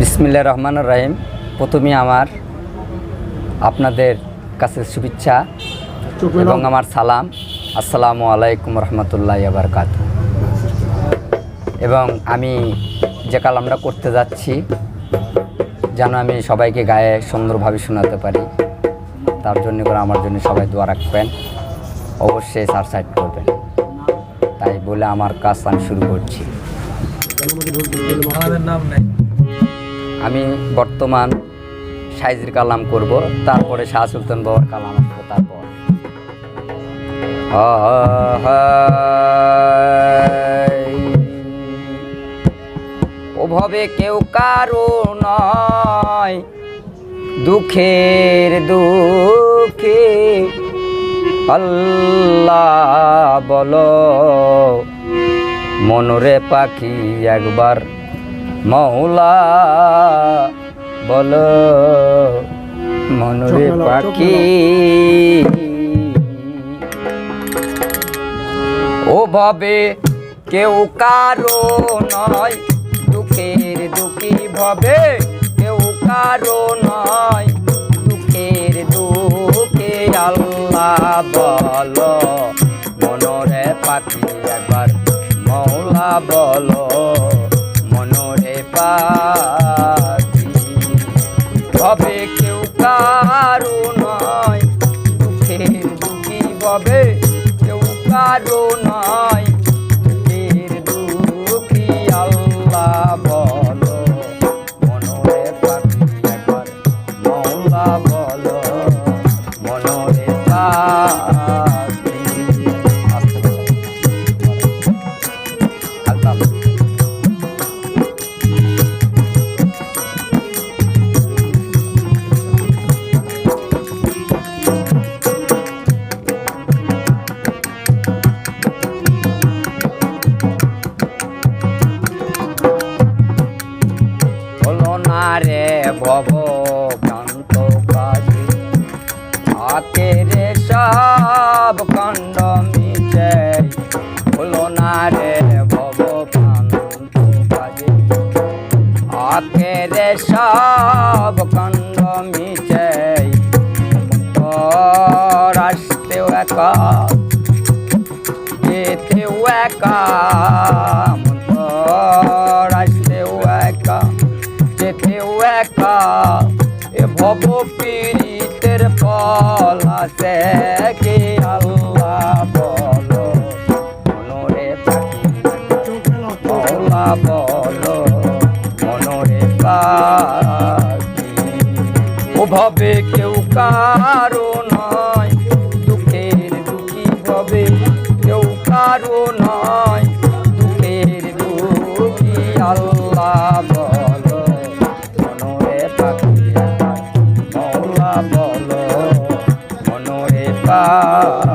বিসমিল্লা রহমান রাহিম। প্রথমে আমার আপনাদের কাছে শুভেচ্ছা এবং আমার সালাম। আসসালামু আলাইকুম রহমতুল্লাহ আবরকাত এবং আমি যে কালামটা করতে যাচ্ছি যেন আমি সবাইকে গায়ে সুন্দরভাবে শোনাতে পারি তার জন্য করে আমার জন্য সবাই দোয়া রাখবেন অবশ্যই সাবস্ক্রাইব করবেন। তাই বলে আমার কাজ আমি শুরু করছি। আমাদের নাম নেই। আমি বর্তমান সাইজের কালাম করব, তারপরে শাহ সুলতান বাবার কালাম আসবে তারপর। ওভাবে কেউ কারও নয়, দুঃখের দুঃখে। আল্লাহ বলো, মনরে পাখি একবার মৌলা বল মনরে পাখি। ও ভাবে কেউ কারও নয় দুঃখের দুঃখী ভাবে কেউ কারও নয় দুঃখের দুঃখে আল্লাহ বল। কারও নয়। দুঃখের দুঃখী ভাবে কেউ কারও নয়। দুঃখের দুঃখী আল্লাহ বলো। মনে পাখি একবার মৌলা বলো। ভব কান্ত কাজী আকে রে সব কাণ্ড মিছে। হলো না রে ভব কান্ত কাজী আকে রে সব কাণ্ড মিছে। রাস্তেও একা, যেতেও একা। বলো, মনোরে পাখি। ওভাবে কেউ কারও নয়, দুঃখের দুঃখী ভাবে কেউ কারও নয়। দুঃখের দুঃখী আল্লাহ বলো, মনোরে পাখি মৌলা বলো, মনোরে পাখি।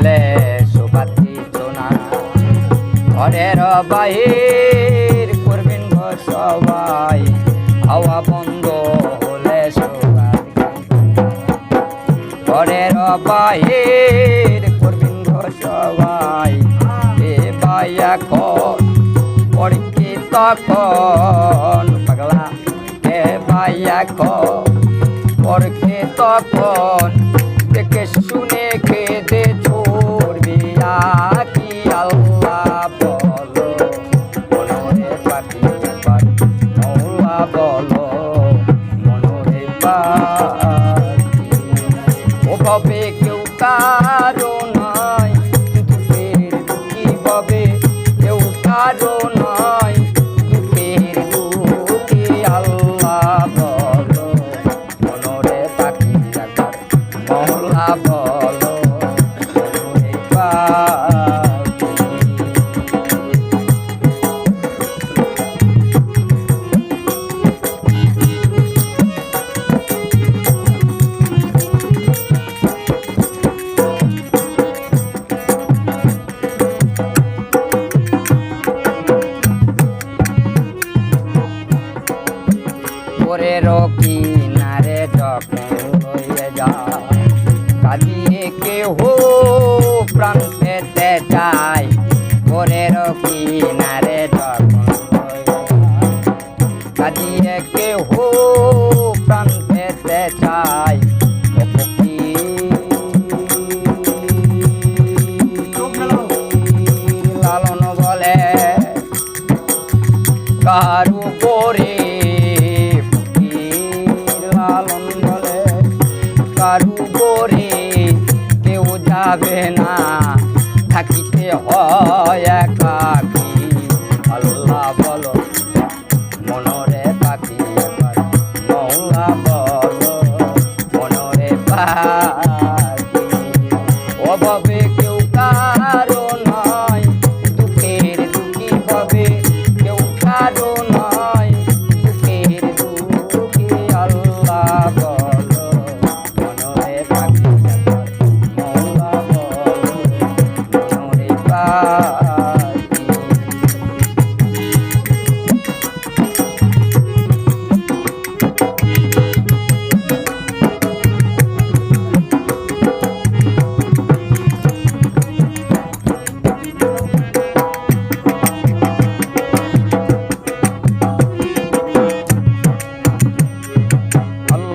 হলে সুবাতি চোনা ঘরের বাহির করবেন সবাই, হাওয়া বন্ধ হলে ঘরের বাহির করবেন সবাই, এ ভাই এখন পড়কি তখন পাগলা। এ ভাই এখন পড়কে তখন দেখে শুনে কেঁদে পাখি ওভাবে সাগরের কিনারে যখন লইয়ে যা কাঁদিয়ে কেহ প্রান্তে চাই ভোরের কিনারে থাকিতে হয় একাকি। আল্লাহ বলো মনরে পাখি একবার মৌলা বলো মনরে পাখি। অভাবে